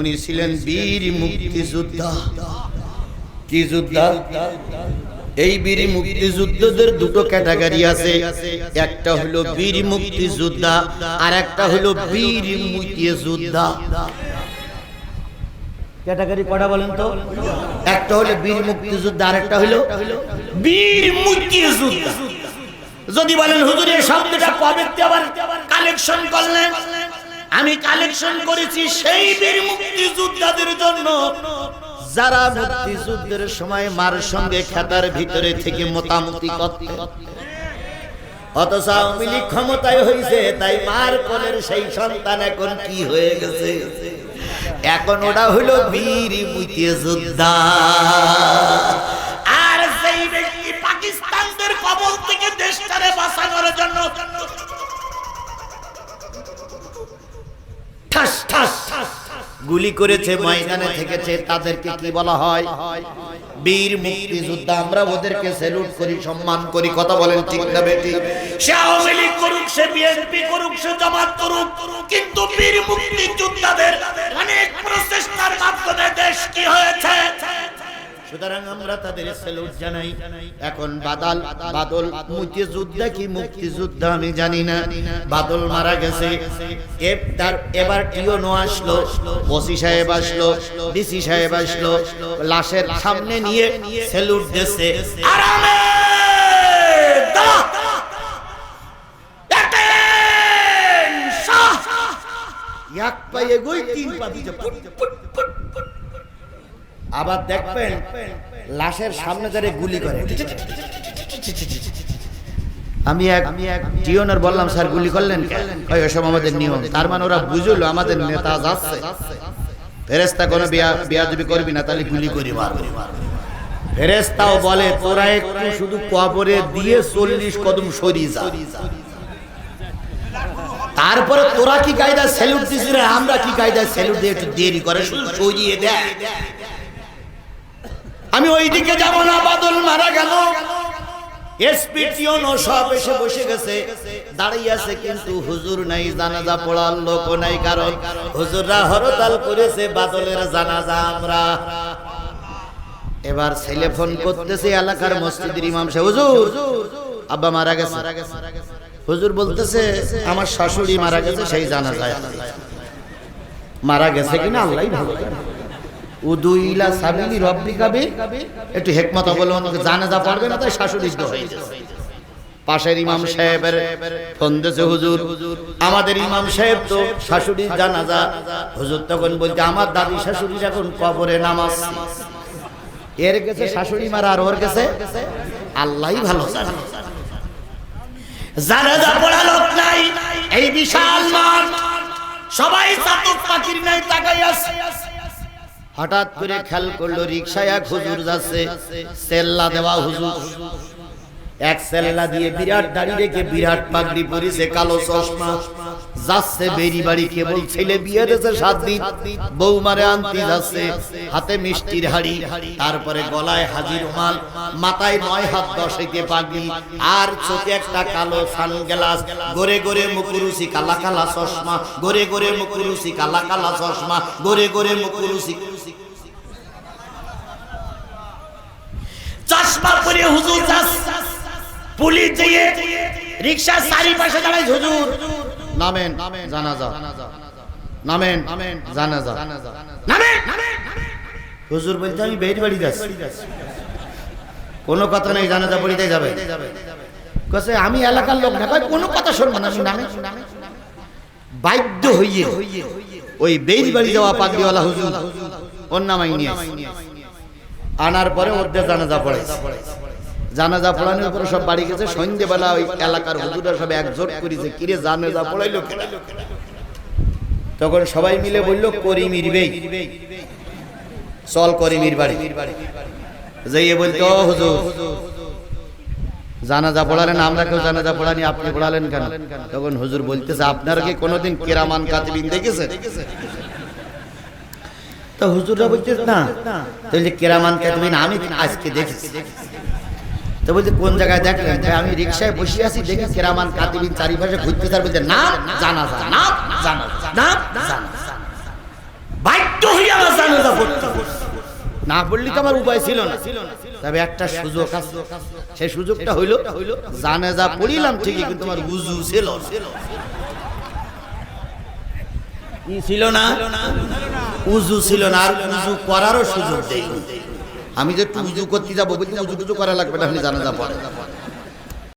উনি ছিলেন বীর মুক্তিযোদ্ধা। কি যোদ্ধা? এই বীর মুক্তিযুদ্ধদের দুটো ক্যাটাগরি আছে। একটা হলো বীর মুক্তিযোদ্ধা আর একটা হলো বীর মুক্তিযোদ্ধা। ক্যাটাগরি কটা বলেন তো? একটা হলো বীর মুক্তিযোদ্ধা আর একটা হলো বীর মুক্তিযোদ্ধা। যদি বলেন হুজুর এই শব্দটা কবে আবার কালেকশন করলেন? আমি কালেকশন করেছি সেই বীর মুক্তিযোদ্ধাদের জন্য। যারা মুক্তিযুদ্ধের সময় মার সঙ্গে খেতার ভিতরে থেকে মোটামুটি করতে। অথচ আওয়ামী ক্ষমতায় হয়েছে তাই মার কোলের সেই সন্তান এখন কি হয়ে গেছে? এখন ওটা হলো বীর মুক্তিযোদ্ধা। আর সেই ব্যক্তি পাকিস্তানদের কবল থেকে দেশটারে বাঁচানোর জন্য ঠাস ঠাস। গুলি করেছে ময়দানে থেকেছে তাদেরকে কি বলা হয়? বীর মুক্তিযোদ্ধা আমরা ওদেরকে স্যালুট করি সম্মান করি কথা বলেন ঠিক না বেটি। সে আওয়ামী লীগ করুক সে বিএনপি করুক সে জামাত করুক কিন্তু বীর মুক্তিযোদ্ধাদের অনেক প্রচেষ্টার মাধ্যমে দেশ কি হয়েছে? সুতরাং আমরা তাদের স্যালুট জানাই। এখন বাদাল, বাদল, মুক্তিযোদ্ধা কি মুক্তিযোদ্ধা আমি জানি না। বাদল মারা গেছে। তার এবার টিও নো আসলো ওসি সাহেব আসলো, ডিসি সাহেব আসলো, লাশের সামনে নিয়ে স্যালুট দিচ্ছে আরামে! এক পায়ে গই, তিন পা ফুট ফুট ফুট আবার দেখবেন লাশের সামনে দাঁড়িয়ে গুলি করে। আমি এক আমি এক টিওনার বললাম স্যার গুলি করলেন? কয় ওসব আমাদের নিয়ম। তার মানে ওরা বুঝলো আমাদের নেতা যাচ্ছে। ফেরেস্তা কোনো বিয়া বিয়াদবি করবি না তাহলে গুলি করি মারবো ফেরেস্তাও বলে তোরা একটু শুধু কবরে দিয়ে চল্লিশ কদম সরিয়ে যা। তারপরে তোরা কি কায়দা স্যালুট দিছিস রে? আমরা কি কায়দা স্যালুট দিয়ে একটু দেরি করে? শুধু সরিয়ে দেয় আমি ওইদিকে যাব না, বাদল মারা গেল। দাঁড়িয়ে আছে কিন্তু হুজুর নাই পড়ার নাই হুজুররা হরতাল করেছে আমরা। এবার ছেলে ফোন করতেছে এলাকার মসজিদের ইমাম সাহেব, হুজুর, আব্বা মারা গেছে। হুজুর বলতেছে, আমার শাশুড়ি মারা গেছে, সেই জানা যায় মারা গেছে কিনা আল্লাহ ভালো। উদুইলা সাবিলি রব্বি কাবে একটু হেকমত বলে আমাকে জানাজা পড়বে না, তাই শাশুড়ি তো হয়ে গেছে। পাশের ইমাম সাহেবের ফোন দিয়েছে, হুজুর, আমাদের ইমাম সাহেব তো শাশুড়ির জানাজা, হুজুর তখন বলতে আমার দাদি শাশুড়ি এখন কবরে নামাজ। এর গেছে শাশুড়ি মারা আর ওর গেছে আল্লাহই ভালো জানে। জানাজা পড়া লোক নাই, এই বিশাল মাঠ। সবাই চাতক পাখির নাই তাকাই আছে। হঠাৎ করে খেয়াল করল রিক্সায় এক হুজুর যাচ্ছে। সেল্লা দেওয়া হুজুর। এক সেল্লা দিয়ে বিরাট দাড়ি রেখে বিরাট পাগড়ি পরিছে, কালো চশমা। যাচ্ছে বেরি বাড়ি, কেবল ছেলে বিয়ে দিয়েছে সাত দিন। বউ মারে আনতে যাচ্ছে, হাতে মিষ্টির হাড়ি। তারপরে গলায় হাজির মাল, মাথায় নয় হাত দশাইতে পাগড়ি। আর চোখে একটা কালো সানগ্লাস। গোরে গোরে মুকুরুসি কালা কালা চশমা গোরে গোরে মুকুরুসি কালা কালা চশমা গোরে গোরে মুকুরুসি চশমা পরে হুজুর পুলিশ দিয়ে রিক্সা চারিপাশে দাঁড়াই হুজুর। নামেন জানাজা। নামেন জানাজা। নামেন। হুজুর বলতে আমি বের বাড়ি যাচ্ছি। কোনো কথা নেই জানাজা পড়িতে যাবে। কাছে আমি এলাকার লোক না কয় কোনো কথা শুনব না আমি নামে। বাধ্য হইয়ে ওই বের বাড়ি যাওয়া পাগড়িওয়ালা হুজুর ওর নামাই নিয়ে। আনার পরে দিয়ে জানাজা পড়ে। জানাজা পড়ানোর পরে সব বাড়ি গেছে সন্ধ্যেবেলা ওই এলাকার হুজুরা সব একজোট করেছে কিরে জানাজা পড়াইলো তখন সবাই মিলে বলল করিমির বেই চল করিমির বাড়ি। যাইয়ে বলতো, "ও হুজুর, জানাজা পড়ালেন, আমরা কেউ জানাজা পড়ানি, আপনি পড়ালেন কেন? তখন হুজুর বলতেছে, আপনারা কি কোনোদিন কেরামান কাতিবিন দেখেছেন? তো হুজুররা বলছে, না। তাহলে কেরামান কাতিবিন আমি আজকে দেখেছি। তো বলছে, কোন জায়গায় দেখলেন? আমি রিক্সায় বসে আছি, দেখি কেরামান কাতিবিন চারিপাশে ঘুরতে তার বলছে, না, জানা না জানা না বাধ্য আমার জানাজা পড়তে না পড়লে তো আমার উপায় ছিল না। তবে একটা সুযোগ আছে। সেই সুযোগটা হইল, জানাজা পড়িলাম ঠিকই, কিন্তু আমার উজু ছিল। ছিল না? উজু ছিল না, আর উজু করারও সুযোগ দেই আমি যে উজু করতে যাব উজু করা লাগবে না, আপনি জানা পড়ে